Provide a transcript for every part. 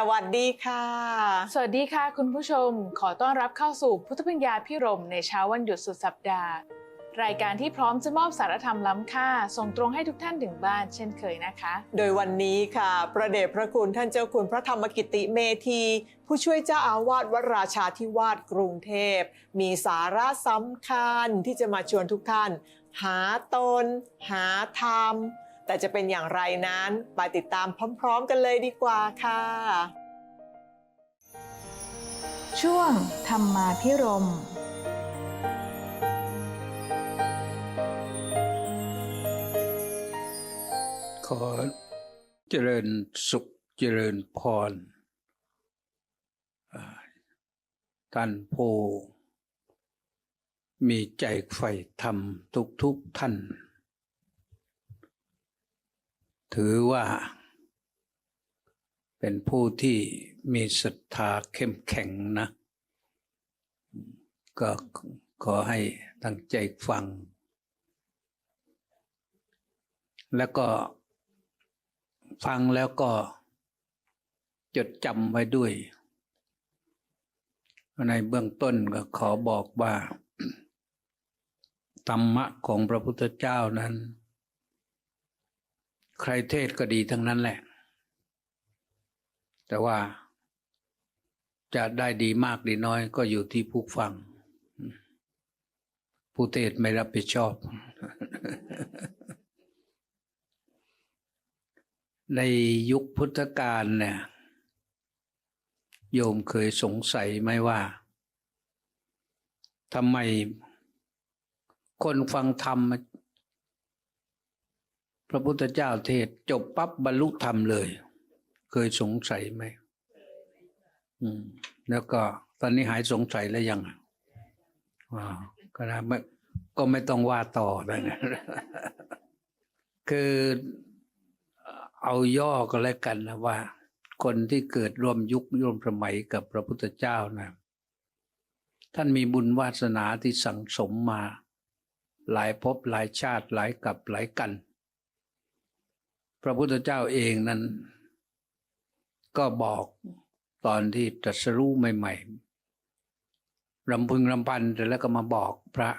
สวัสดีค่ะ สวัสดีค่ะ คุณผู้ชม ขอต้อนรับเข้าสู่พุทธปัญญาพิรมในเช้าวันหยุดสุดสัปดาห์ รายการที่พร้อมจะมอบสารธรรมล้ำค่า ส่งตรงให้ทุกท่านถึงบ้านเช่นเคยนะคะ โดยวันนี้ค่ะ ประเดชพระคุณท่านเจ้าคุณพระธรรมกิติเมธี ผู้ช่วยเจ้าอาวาสวัดราชาธิวาสกรุงเทพ มีสาระสำคัญที่จะมาชวนทุกท่าน หาตน หาธรรมแต่จะเป็นอย่างไรนั้น ไปติดตามพร้อม ๆ กันเลยดีกว่าค่ะ ช่วงธรรมาพิรมขอเจริญสุขเจริญพรท่านผู้มีใจใฝ่ธรรมทุกทุกท่าน ถือว่า เป็นผู้ที่มีศรัทธาเข้มแข็งนะ ก็ขอให้ตั้งใจฟัง แล้วก็ฟังแล้วก็จดจำไว้ด้วย ในเบื้องต้นก็ขอบอกว่าธรรมะของพระพุทธเจ้านั้น ใครเทศก็ดีทั้งนั้นแหละ แต่ว่าจะได้ดีมากดีน้อยก็อยู่ที่ผู้ฟัง ผู้เทศไม่รับผิดชอบ ในยุคพุทธกาลเนี่ย โยมเคยสงสัยไหมว่าทำไมคนฟังธรรม พระพุทธเจ้าเทศจบปั๊บบรรลุธรรมเลย เคยสงสัยไหมอืม แล้วก็ตอนนี้หายสงสัยแล้วยังอะว้าวก็นะไม่ก็ไม่ต้องว่าต่อนะคือเอาย่อก็แล้วกันนะว่า คนที่เกิดร่วมยุคร่วมสมัยกับพระพุทธเจ้านะท่านมีบุญวาสนาที่สั่งสมมา หลายภพหลายชาติหลายกับหลายกัน พระพุทธเจ้าเองนั้น ก็บอกตอนที่ตรัสรู้ใหม่ๆรำพึงรำพันแต่แล้วก็มาบอกพระ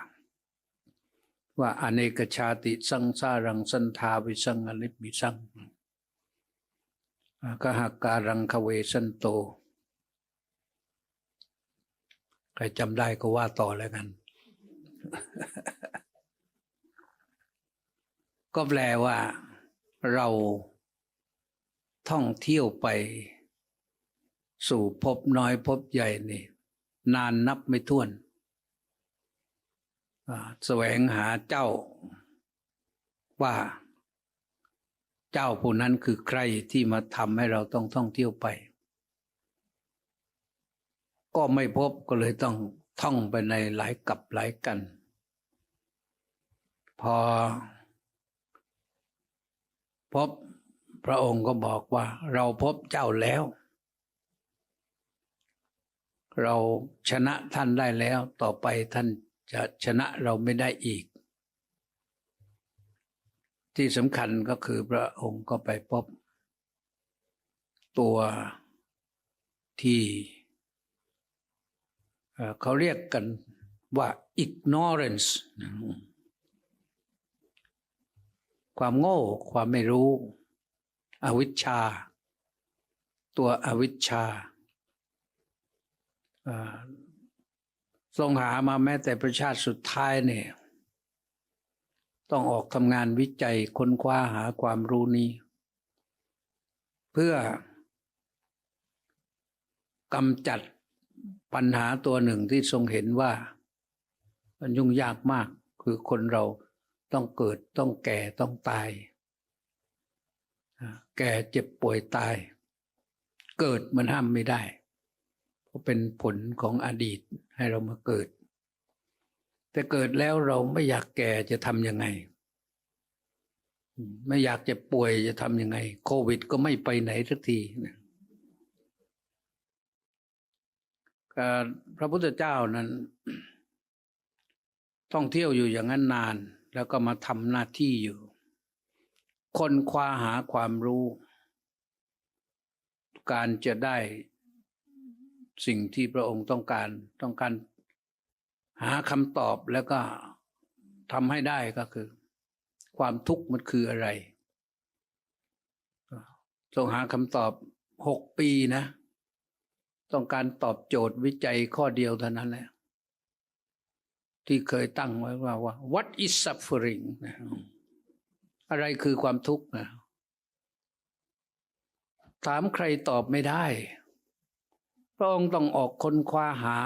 ว่าอเนกชาติสังสารังสันทาวิสังอนิมิสังกหาการังคเวสันโต ใครจำได้ก็ว่าต่อแล้วกัน ก็แปลว่าเรา ท่องเที่ยวไป สู่พบน้อยพบใหญ่นี่ นานนับไม่ถ้วนแสวงหาเจ้าว่า เจ้าผู้นั้นคือใครที่มาทำให้เราต้องท่องเที่ยวไป ก็ไม่พบก็เลยต้องท่องไปในหลายกับหลายกัน พอพบ พระองค์ก็บอกว่าเราพบเจ้าแล้ว เราชนะท่านได้แล้วต่อไปท่านจะชนะเราไม่ได้อีก ที่สำคัญก็คือพระองค์ก็ไปพบ ตัวที่เขาเรียกกันว่า ignorance นะความโง่ความไม่รู้ อวิชชา ตัวอวิชชาทรงหามาแม้แต่ประชาติสุดท้ายเนี่ย ต้องออกทำงานวิจัยค้นคว้าหาความรู้นี้ เพื่อกำจัดปัญหาตัวหนึ่งที่ทรงเห็นว่า มันยุ่งยากมากคือคนเราต้องเกิดต้องแก่ต้องตาย แก่เจ็บป่วยตาย เกิดมันห้ามไม่ได้ เพราะเป็นผลของอดีตให้เรามาเกิด แต่เกิดแล้วเราไม่อยากแก่จะทำยังไง ไม่อยากจะป่วยจะทำยังไง โควิดก็ไม่ไปไหนสักทีนะพระพุทธเจ้านั้น ท่องเที่ยวอยู่อย่างนั้นนาน แล้วก็มาทำหน้าที่อยู่ คนคว้าหาความรู้ การจะได้สิ่งที่พระองค์ต้องการต้องการหาคำตอบแล้วก็ทำให้ได้ก็คือ ความทุกข์มันคืออะไรทรงหาคำตอบหกปีนะ ต้องการตอบโจทย์วิจัยข้อเดียวเท่านั้นแหละที่เคยตั้งไว้ว่าว่า what is suffering นะ อะไรคือความทุกข์นะถามใครตอบไม่ได้ พระองค์ต้องออกค้นคว้าหา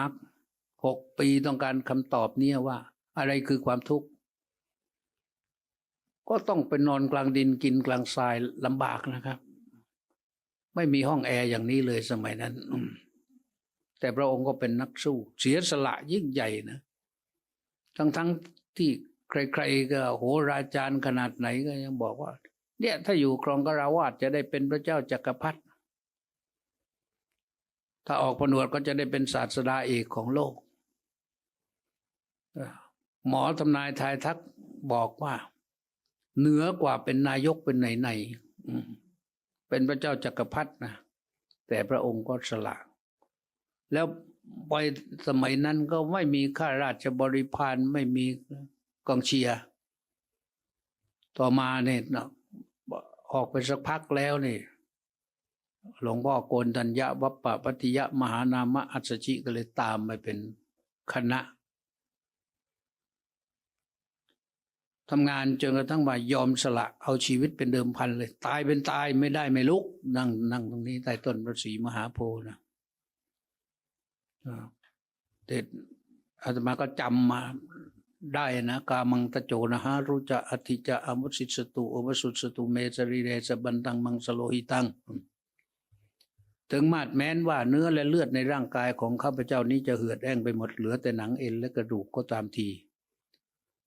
หกปีต้องการคำตอบเนี้ว่า อะไรคือความทุกข์ ก็ต้องไปนอนกลางดินกินกลางทรายลำบากนะครับ ไม่มีห้องแอร์อย่างนี้เลยสมัยนั้น แต่พระองค์ก็เป็นนักสู้ เสียสละยิ่งใหญ่นะ ทั้งทั้งที่ ใครๆก็โหราจารย์ขนาดไหนก็ยังบอกว่า เนี่ยถ้าอยู่ครองกราวาสจะได้เป็นพระเจ้าจักรพรรดิถ้าออกผนวดก็จะได้เป็นศาสดาเอกของโลก หมอทำนายทายทักบอกว่า เหนือกว่าเป็นนายกเป็นไหนๆอืมเป็นพระเจ้าจักรพรรดินะแต่พระองค์ก็สละแล้วไปสมัยนั้นก็ไม่มีข้าราชบริพารไม่มี กองเชียร์ต่อมาเนี่ยออกไปสักพักแล้วนี่หลวงพ่อโกนทัญญะวัปปะปฏิยะมหานามะอัศชิก็เลยตามไปเป็นคณะทำงานจนกระทั่งว่ายอมสละเอาชีวิตเป็นเดิมพันเลย ตายเป็นตายไม่ได้ไม่ลุก นั่งนั่งตรงนี้ใต้ต้นพระศรีมหาโพธิ์นะอ่าเด็ดอาตมาก็จำมา ได้นะกามังตะโจนะฮะรุจะอธิจะอมุสิสตุอวสุสตุเมสรีเรสบันตังมังสโลหิตัง ถึงมาดแม้นว่าเนื้อและเลือดในร่างกายของข้าพเจ้านี้จะเหือดแห้งไปหมดเหลือแต่หนังเอ็นและกระดูกก็ตามที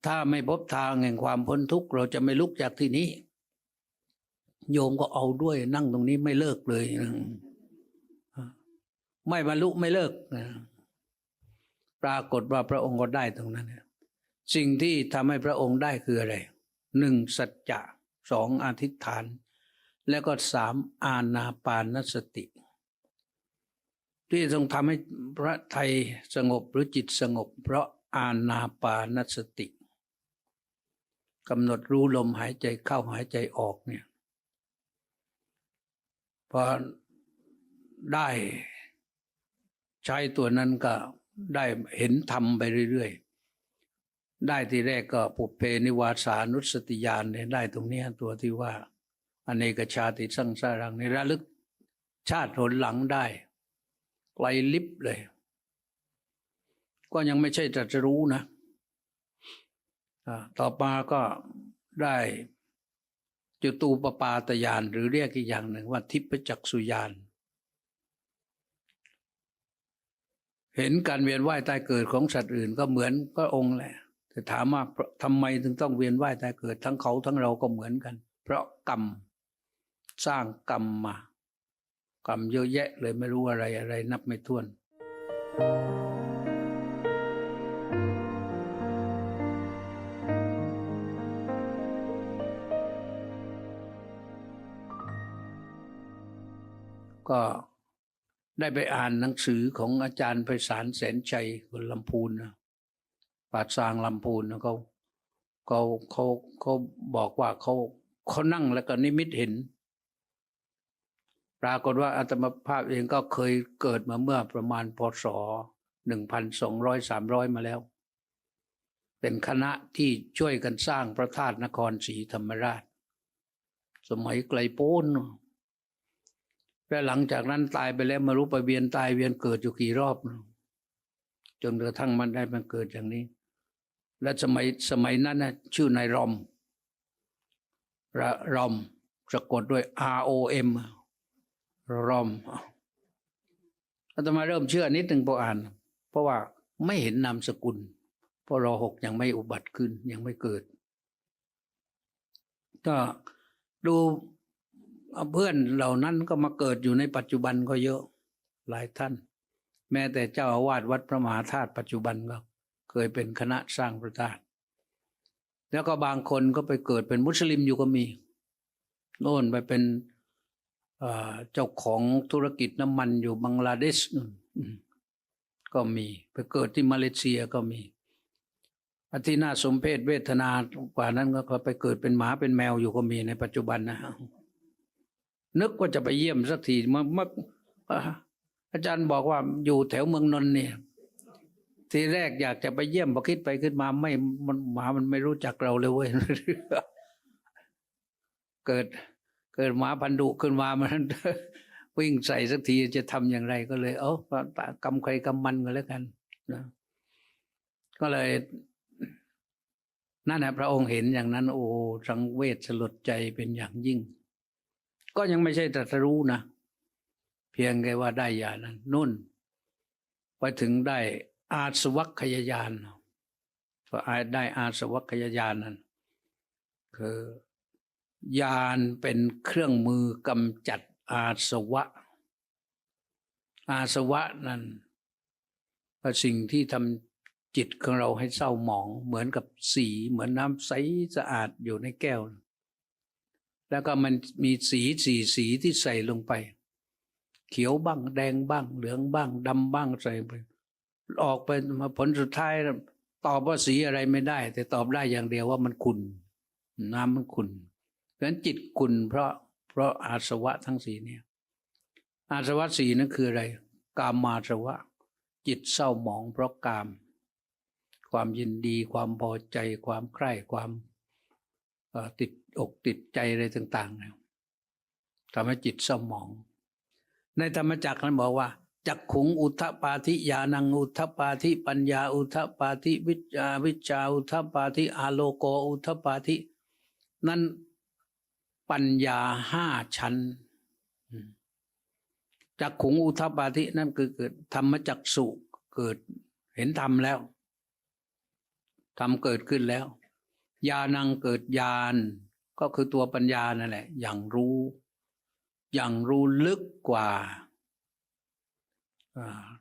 ถ้าไม่พบทางแห่งความพ้นทุกข์เราจะไม่ลุกจากที่นี้ โยมก็เอาด้วยนั่งตรงนี้ไม่เลิกเลย ไม่บรรลุไม่เลิก ปรากฏว่าพระองค์ก็ได้ตรงนั้นนะ สิ่งที่ทำให้พระองค์ได้คืออะไรหนึ่งสัจจะสองอธิษฐาน แล้วก็สามอาณาปานสติ ที่ทรงทำให้พระไทยสงบหรือจิตสงบ เพราะอาณาปานสติกำหนดรู้ลมหายใจเข้าหายใจออกเนี่ยพอได้ใช้ตัวนั้นก็ได้เห็นธรรมไปเรื่อยๆ ได้ที่แรกก็ปุเพนิวาสานุสติญาณเนี่ยได้ตรงเนี้ยตัวที่ว่าอเนกชาติสังสารังในระลึกชาติหนหลังได้ไกลลิบเลย ก็ยังไม่ใช่ตรัสรู้นะต่อมาก็ได้จุตูปปาตยานหรือเรียกอีกอย่างหนึ่งว่าทิพจักสุญาณเห็นการเวียนว่ายตายเกิดของสัตว์อื่นก็เหมือนพระองค์แหละ แต่ถามว่าทำไมถึงต้องเวียนว่ายตายเกิดทั้งเขาทั้งเราก็เหมือนกัน เพราะกรรมสร้างกรรมมา กรรมเยอะแยะเลยไม่รู้อะไรอะไรนับไม่ถ้วน ก็ได้ไปอ่านหนังสือของอาจารย์ไพศาลแสนชัยคนลำพูนนะ ปราซางลำพูนนะเขาเขาเขาเขาบอกว่าเขาเขานั่งแล้วก็นิมิตเห็น ปรากฏว่าอาตมาภาพเองก็เคยเกิดมาเมื่อประมาณพศหนึ่งพันสองร้อยสามร้อยมาแล้ว เป็นคณะที่ช่วยกันสร้างพระธาตุนครศรีธรรมราช สมัยไกลโพ้นและหลังจากนั้นตายไปแล้วมารู้ไปเวียนตายเวียนเกิดอยู่กี่รอบ จนกระทั่งมันได้มาเกิดอย่างนี้ และสมัยสมัยนั้นนะชื่อนายรอมระรอมสะกดด้วย R O M รอมอาตมาเริ่มเชื่อนิดหนึ่งพออ่าน เพราะว่าไม่เห็นนามสกุล เพราะรอหกยังไม่อุบัติขึ้นยังไม่เกิด ก็ดูเพื่อนเหล่านั้นก็มาเกิดอยู่ในปัจจุบันก็เยอะหลายท่าน แม้แต่เจ้าอาวาสวัดพระมหาธาตุปัจจุบันก็ ยเป็นคณะสร้างพระธาตุแล้วก็บางคนก็ไปเกิดเป็นมุสลิมอยู่ก็มี โน่นไปเป็นเจ้าของธุรกิจน้ำมันอยู่บังกลาเทศก็มีไปเกิดที่มาเลเซียก็มีอันที่น่าสมเพชเวทนากว่านั้นก็ไปเกิดเป็นหมาเป็นแมวอยู่ก็มีในปัจจุบันนะนึกว่าจะไปเยี่ยมสักทีเมื่อเมื่อาอาจารย์บอกว่าอยู่แถวเมืองนนท์เนี่ย ทีแรกอยากจะไปเยี่ยมพอคิดไปขึ้นมาไม่มันหมามันไม่รู้จักเราเลยเว้ยเกิด เกิดหมาพันธุขึ้นมามันวิ่งใส่สักทีจะทำอย่างไรก็เลย เออกำใครกำมันก็แล้วกันนะก็เลยนั่นแหละพระองค์เห็นอย่างนั้น โอ้สังเวชสลดใจเป็นอย่างยิ่ง ก็ยังไม่ใช่ตรัสรู้นะ เพียงแค่ว่าได้ยานั้นนุ่น ไปถึงได้ อาสวัคยายานพอได้อาสวัคยายานนั้นคือยานเป็นเครื่องมือกำจัดอาสวะ อาสวะนั้นสิ่งที่ทำจิตของเราให้เศร้าหมองเหมือนกับสีเหมือนน้ำใสสะอาดอยู่ในแก้ว แล้วก็มันมีสีสีสีที่ใส่ลงไป เขียวบ้างแดงบ้าง เหลืองบ้างดำบ้างใส่ไป ออกไปมาผลสุดท้ายตอบว่าสีอะไรไม่ได้ แต่ตอบได้อย่างเดียวว่ามันขุ่นน้ำมันขุ่นเพราะฉะนั้นจิตขุ่นเพราะเพราะอาสวะทั้งสีเนี่ย อาสวะสีนั่นคืออะไร กามาสวะ จิตเศร้าหมองเพราะกาม ความยินดีความพอใจความใคร่ความติดอกติดใจอะไรต่างๆเนี่ยทำให้จิตเศร้าหมอง ในธรรมจักรนั้นบอกว่า จักขุงอุทปาธิญาณังอุทปาธิปัญญาอุทปาธิวิจาวิจาอุทปาธิอาโลโกอุทปาธินั้นปัญญาห้าชั้นจักขุงอุทปาธินั่นคือเกิดธรรมจักสุเกิดเห็นธรรมแล้วธรรมเกิดขึ้นแล้วญาณังเกิดญาณก็คือตัวปัญญานั่นแหละ อย่างรู้ อย่างรู้ลึกกว่า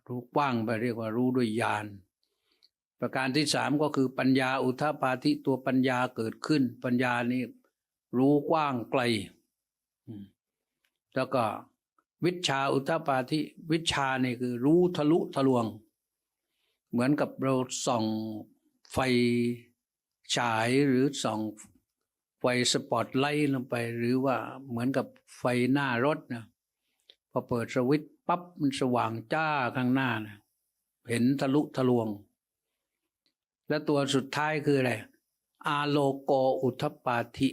รู้กว้างไปเรียกว่ารู้ด้วยญาณประการที่สามก็คือปัญญาอุทธปาธิตัวปัญญาเกิดขึ้น ปัญญานี้รู้กว้างไกล แล้วก็วิชาอุทธปาธิวิชานี่คือรู้ทะลุทะลวง เหมือนกับเราส่องไฟฉายหรือส่องไฟสปอตไลท์ลงไป หรือว่าเหมือนกับไฟหน้ารถนะพอเปิดสวิตช์ ปั๊บมันสว่างจ้าข้างหน้านะเห็นทะลุทะลวง และตัวสุดท้ายคืออะไร อาโลโกอุทธปาธิ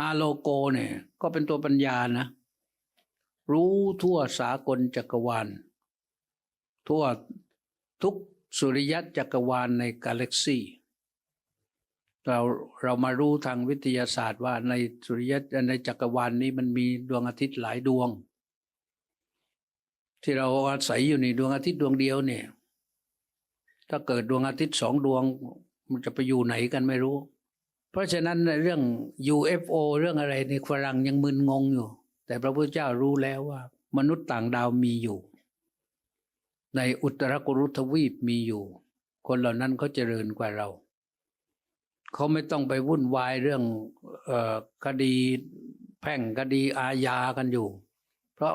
อาโลโกเนี่ย ก็เป็นตัวปัญญานะ รู้ทั่วสากลจักรวาล ทั่วทุกสุริยะจักรวาลในกาแล็กซีเราเรามารู้ทางวิทยาศาสตร์ว่าในสุริยะในจักรวาลนี้มันมีดวงอาทิตย์หลายดวง ที่เราอาศัยอยู่ในดวงอาทิตย์ดวงเดียวเนี่ย ถ้าเกิดดวงอาทิตย์สองดวง มันจะไปอยู่ไหนกันไม่รู้ เพราะฉะนั้นเรื่อง UFO เรื่องอะไรในฝรั่งยังมึนงงอยู่ แต่พระพุทธเจ้ารู้แล้วว่า มนุษย์ต่างดาวมีอยู่ ในอุตรกุรุทวีปมีอยู่ คนเหล่านั้นเขาเจริญกว่าเรา เขาไม่ต้องไปวุ่นวายเรื่องออคดีแพ่งคดีอาญากันอยู่ เพราะ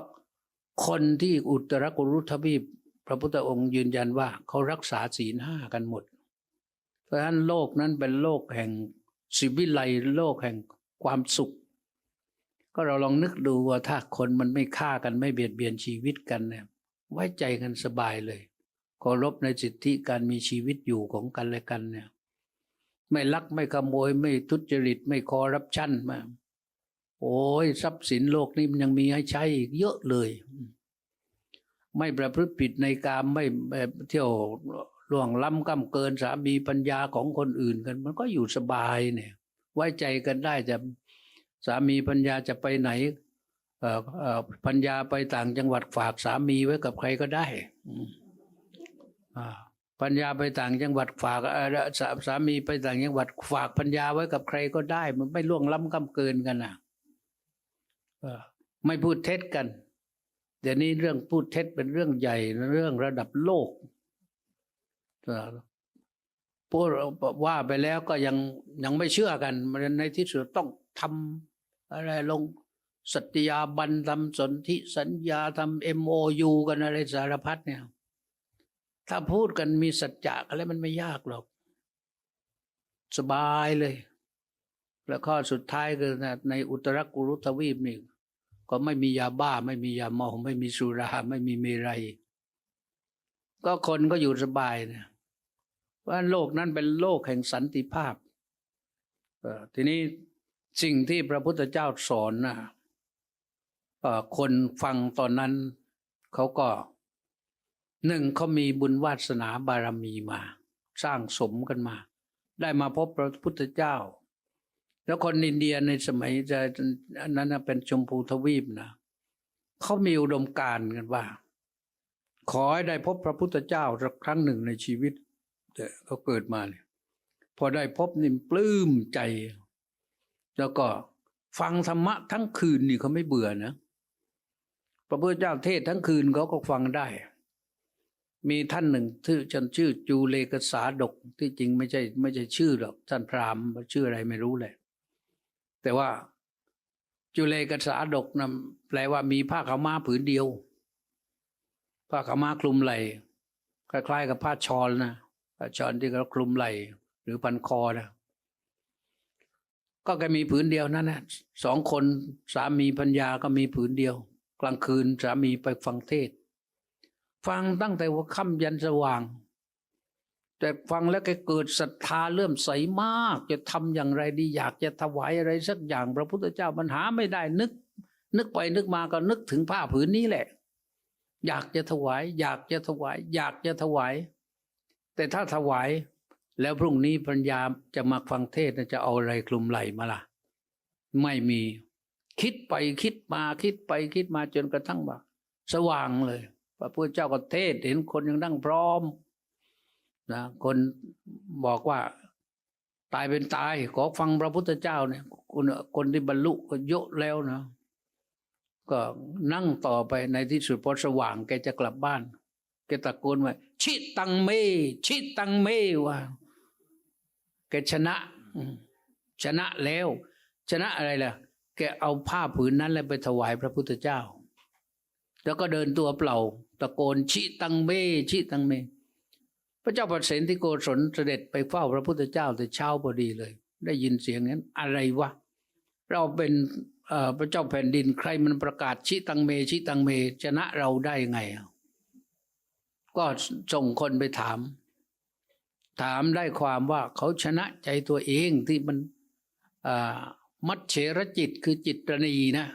คนที่อุตรกุรุทวีปพระพุทธองค์ยืนยันว่าเขารักษาศีลห้ากันหมด เพราะฉะนั้นโลกนั้นเป็นโลกแห่งสิวิไลโลกแห่งความสุข ก็เราลองนึกดูว่าถ้าคนมันไม่ฆ่ากันไม่เบียดเบียนชีวิตกันเนี่ยไว้ใจกันสบายเลยเคารพในสิทธิการมีชีวิตอยู่ของกันและกันเนี่ย ไม่ลักไม่ขโมยไม่ทุจริตไม่คอร์รัปชันมา โอ้ยทรัพย์สินโลกนี้มันยังมีให้ใช้อีกเยอะเลย ไม่ประพฤติผิดในการไม่แบบเที่ยวล่วงล้ำก้ำเกินสามีปัญญาของคนอื่นกัน มันก็อยู่สบายเนี่ย ไว้ใจกันได้จะสามีปัญญาจะไปไหนเอออเอ่อพัญญาไปต่างจังหวัดฝากสามีไว้กับใครก็ได้อืมอ่าพัญญาไปต่างจังหวัดฝากสามีไปต่างจังหวัดฝากพัญญาไว้กับใครก็ได้ มันไม่ล่วงล้ำกำเกินกันนะ ไม่พูดเท็จกัน เดี๋ยวนี้เรื่องพูดเท็จเป็นเรื่องใหญ่เรื่องระดับโลกพูดว่าไปแล้วก็ยังยังไม่เชื่อกันในที่สุดต้องทำอะไรลงสัตยาบันทำสนธิสัญญาทำเอ็มโอยูกันอะไรสารพัดเนี่ย ถ้าพูดกันมีสัจจะกันแล้วมันไม่ยากหรอก สบายเลย แล้วข้อสุดท้ายคือในอุตรกุรุทวีปนี่ ก็ไม่มียาบ้า ไม่มียาเมาไม่มีสุราไม่มีเมรัยก็คนก็อยู่สบายเนี่ยว่าโลกนั้นเป็นโลกแห่งสันติภาพทีนี้สิ่งที่พระพุทธเจ้าสอนนะคนฟังตอนนั้นเขาก็หนึ่งเขามีบุญวาสนาบารมีมา สร้างสมกันมา ได้มาพบพระพุทธเจ้า แล้วคนอินเดียในสมัยจะนั้นเป็นชมพูทวีปนะเขามีอุดมการณ์กันว่า ขอให้ได้พบพระพุทธเจ้าสักครั้งหนึ่งในชีวิตแต่เขาเกิดมาเนี่ยพอได้พบนี่ปลื้มใจ แล้วก็ฟังธรรมะทั้งคืนนี่เขาไม่เบื่อนะ พระพุทธเจ้าเทศทั้งคืนเขาก็ฟังได้ มีท่านหนึ่งชื่อฉันชื่อจูเลกษาดกที่จริงไม่ใช่ ไม่ใช่ชื่อหรอกท่านพราหมณ์ชื่ออะไรไม่รู้เลย แต่ว่าจุเลกษาดกนะแปลว่ามีผ้าขาวม้าผืนเดียว ผ้าขาวม้าคลุมไหล่คล้ายๆกับผ้าชอลนะผ้าชอลที่เขาคลุมไหล่หรือพันคอนะก็แกมีผืนเดียวนั่นนะสองคนสามีพัญญาก็มีผืนเดียว กลางคืนสามีไปฟังเทศ ฟังตั้งแต่ว่าค่ำยันสว่าง แต่ฟังแล้วแกเกิดศรัทธาเลื่อมใสมาก จะทำอย่างไรดีอยากจะถวายอะไรสักอย่างพระพุทธเจ้ามันหาไม่ได้นึก นึกไปนึกมาก็นึกถึงผ้าผืนนี้แหละ อยากจะถวาย อยากจะถวาย อยากจะถวาย แต่ถ้าถวายแล้วพรุ่งนี้ปัญญาจะมาฟังเทศจะเอาอะไรคลุมไหลมาล่ะ ไม่มี คิดไปคิดมาคิดไปคิดมาจนกระทั่งว่าสว่างเลย พระพุทธเจ้าก็เทศเห็นคนยังนั่งพร้อม นะคนบอกว่าตายเป็นตาย ขอฟังพระพุทธเจ้าเนี่ย คนคนที่บรรลุก็เยอะแล้วนะ ก็นั่งต่อไปในที่สุดพอสว่างแกจะกลับบ้าน แกตะโกนว่าชิตังเม ชิตังเมว่าแกชนะ ชนะแล้ว ชนะอะไรล่ะ แกเอาผ้าผืนนั้นแล้วไปถวายพระพุทธเจ้า แล้วก็เดินตัวเปล่า ตะโกนชิตังเม ชิตังเม พระเจ้าประเสนที่โกศลเสด็จไปเฝ้าพระพุทธเจ้าแต่เช้าพอดีเลย ได้ยินเสียงนั้นอะไรวะเราเป็นพระเจ้าแผ่นดินใครมันประกาศชิตังเมชิตังเมชนะเราได้ไง ก็ส่งคนไปถาม ถามได้ความว่าเขาชนะใจตัวเองที่มันมัดเฉรจิตคือจิตตนีนะ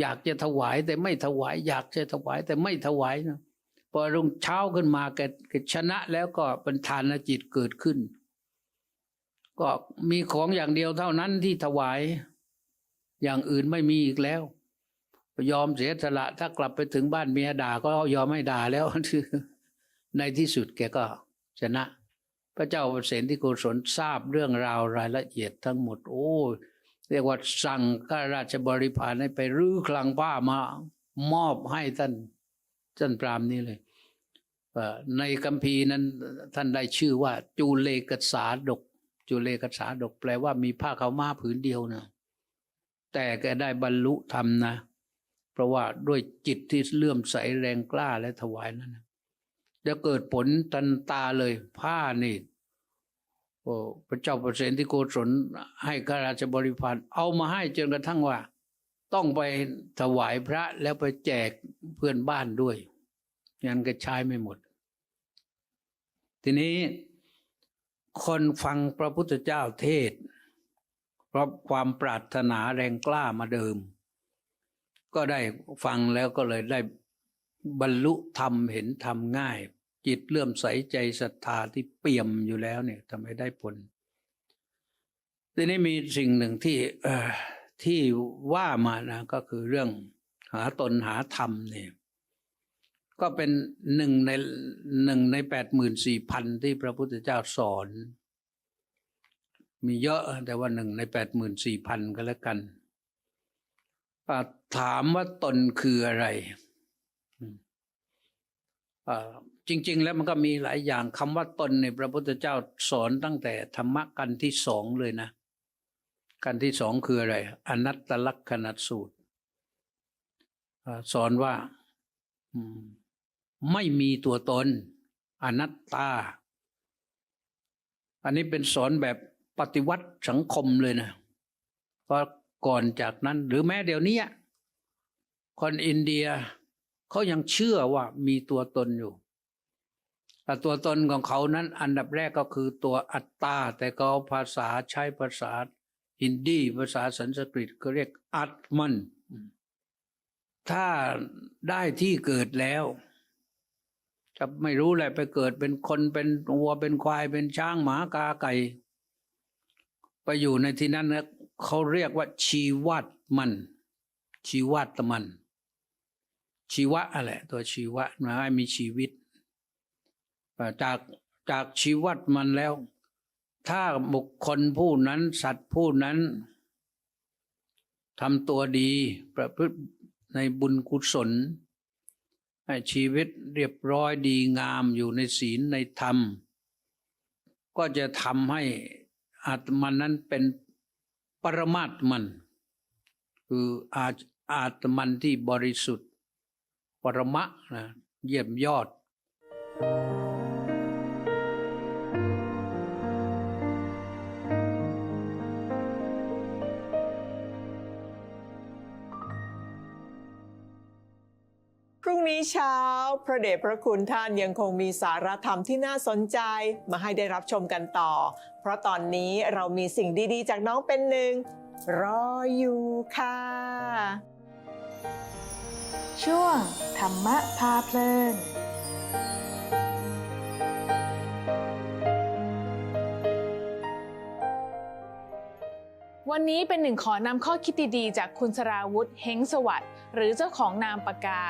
อยากจะถวายแต่ไม่ถวาย อยากจะถวายแต่ไม่ถวายนะ พอรุ่งเช้าขึ้นมาแกชนะแล้วก็เป็นทานจิตเกิดขึ้น ก็มีของอย่างเดียวเท่านั้นที่ถวาย อย่างอื่นไม่มีอีกแล้ว ยอมเสียสละถ้ากลับไปถึงบ้านเมียด่าก็ยอมไม่ด่าแล้ว ในที่สุดแกก็ชนะ พระเจ้าเปรตที่โกศลทราบเรื่องราวรายละเอียดทั้งหมด โอ้เรียกว่าสั่งข้าราชบริพารให้ไปรื้อคลังผ้ามามอบให้ท่าน ท่านพรามนี้เลยในคัมภีร์นั้นท่านได้ชื่อว่า จูเลกษาดก จูเลกษาดก แปลว่ามีผ้าขาวม้าผืนเดียวนะแต่แกได้บรรลุธรรมนะ เพราะว่าด้วยจิตที่เลื่อมใสแรงกล้าและถวายนั้นนะจะเกิดผลตันตาเลยผ้านี่พระเจ้าเปรตที่โกศลให้ข้าราชบริพารเอามาให้จนกระทั่งว่า ต้องไปถวายพระแล้วไปแจกเพื่อนบ้านด้วยงั้นก็ใช้ไม่หมด ทีนี้คนฟังพระพุทธเจ้าเทศน์เพราะความปรารถนาแรงกล้ามาเดิม ก็ได้ฟังแล้วก็เลยได้บรรลุธรรมเห็นธรรมง่าย จิตเลื่อมใสใจศรัทธาที่เปี่ยมอยู่แล้วเนี่ยทำให้ได้ผล ทีนี้มีสิ่งหนึ่งที่ เออ ที่ว่ามานะก็คือเรื่องหาตนหาธรรมเนี่ยก็เป็นหนึ่งในหนึ่งในแปดหมื่นสี่พันที่พระพุทธเจ้าสอน มีเยอะแต่ว่าหนึ่งในแปดหมื่นสี่พันก็แล้วกันถามว่าตนคืออะไรจริง ๆ แล้วมันก็มีหลายอย่างคำว่าตนในพระพุทธเจ้าสอนตั้งแต่ธรรมะกันที่สองเลยนะ กันที่สองคืออะไร อนัตตลักษณสูตร สอนว่าไม่มีตัวตน อนัตตา อันนี้เป็นสอนแบบปฏิวัติสังคมเลยนะเพราะก่อนจากนั้นหรือแม้เดี๋ยวนี้คนอินเดียเขายังเชื่อว่ามีตัวตนอยู่แต่ตัวตนของเขานั้นอันดับแรกก็คือตัวอัตตา แต่ก็เอาภาษาใช้ภาษา ฮินดีภาษาสันสกฤตก็เรียกอัตมัน ถ้าได้ที่เกิดแล้วจะไม่รู้แหละไปเกิดเป็นคนเป็นวัวเป็นควายเป็นช้างหมากาไก่ ไปอยู่ในที่นั้นนะเขาเรียกว่าชีวัตมัน ชีวัตมัน ชีวะอะไรตัวชีวะหมายให้มีชีวิต จากจากชีวัตมันแล้ว ถ้าบุคคลผู้นั้นสัตว์ผู้นั้นทำตัวดีประพฤติในบุญกุศล ให้ชีวิตเรียบร้อยดีงามอยู่ในศีลในธรรม ก็จะทำให้อาตมันนั้นเป็นปรมาตมัน คืออาอาตมันที่บริสุทธิ์ ปรมะนะเยี่ยมยอดพรุ่ นี้เช้า พระเดชพระคุณท่านยังคงมีสารธรรมที่น่าสนใจมาให้ได้รับชมกันต่อ เพราะตอนนี้เรามีสิ่งดีๆ จากน้องเป็นหนึ่ง รออยู่ค่ะ ช่วงธรรมะพาเพลิน วันนี้เป็นหนึ่งขอนำข้อคิดดีๆ จากคุณสราวุธเฮงสวัสด์หรือเจ้าของนามปากกา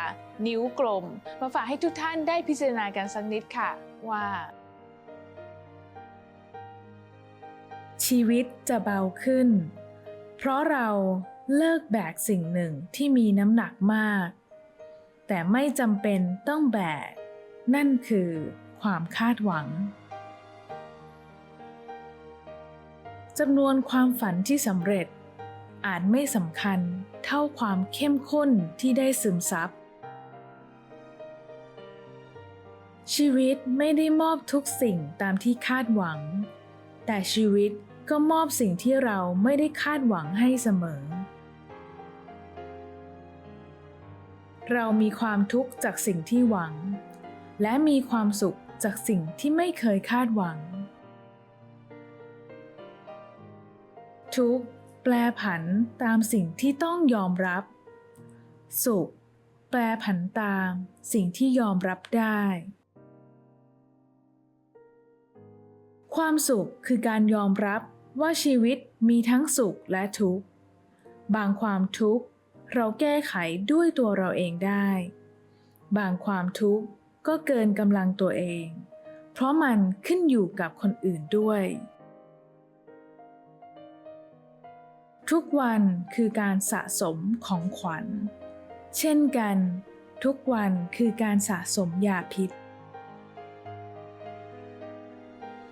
นิ้วกลม มาฝากให้ทุกท่านได้พิจารณากันสักนิดค่ะ ว่า ชีวิตจะเบาขึ้น เพราะเราเลิกแบกสิ่งหนึ่งที่มีน้ำหนักมาก แต่ไม่จำเป็นต้องแบก นั่นคือความคาดหวัง จำนวนความฝันที่สำเร็จ อาจไม่สำคัญเท่าความเข้มข้นที่ได้ซึมซับ ชีวิตไม่ได้มอบทุกสิ่งตามที่คาดหวัง แต่ชีวิตก็มอบสิ่งที่เราไม่ได้คาดหวังให้เสมอ เรามีความทุกข์จากสิ่งที่หวัง และมีความสุขจากสิ่งที่ไม่เคยคาดหวัง ทุกข์ แปลผันตามสิ่งที่ต้องยอมรับ สุข แปลผันตามสิ่งที่ยอมรับได้ ความสุขคือการยอมรับว่าชีวิตมีทั้งสุขและทุกข์ บางความทุกข์เราแก้ไขด้วยตัวเราเองได้ บางความทุกข์ก็เกินกำลังตัวเอง เพราะมันขึ้นอยู่กับคนอื่นด้วย ทุกวันคือการสะสมของขวัญ เช่นกัน ทุกวันคือการสะสมยาพิษ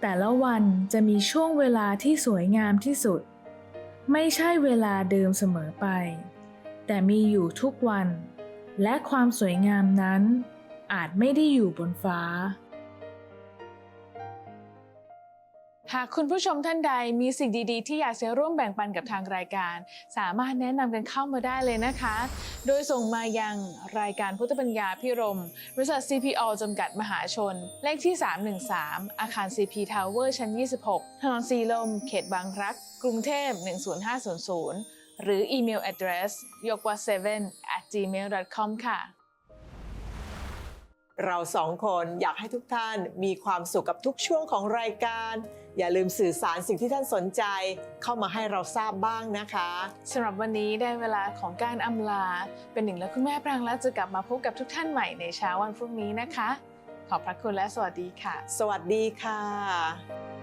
แต่ละวันจะมีช่วงเวลาที่สวยงามที่สุด ไม่ใช่เวลาเดิมเสมอไป แต่มีอยู่ทุกวัน และความสวยงามนั้นอาจไม่ได้อยู่บนฟ้า หากคุณผู้ชมท่านใดมีสิ่งดีๆ ที่อยากจะร่วมแบ่งปันกับทางรายการ สามารถแนะนำกันเข้ามาได้เลยนะคะ โดยส่งมายังรายการพุทธปัญญาพิรมบริษัท CPO จำกัดมหาชน เลขที่ 313 อาคาร CP Tower ชั้น 26 ถนนสีลม เขตบางรัก กรุงเทพ 10500 หรืออีเมล address ยกว่า7 at gmail com ค่ะเราสองคนอยากให้ทุกท่านมีความสุขกับทุกช่วงของรายการ อย่าลืมสื่อสารสิ่งที่ท่านสนใจเข้ามาให้เราทราบบ้างนะคะสำหรับวันนี้ได้เวลาของการอำลา เป็นหนึ่งและคุณแม่ปรางและจะกลับมาพบกับทุกท่านใหม่ในเช้าวันพรุ่งนี้นะคะ ขอบพระคุณและสวัสดีค่ะ สวัสดีค่ะ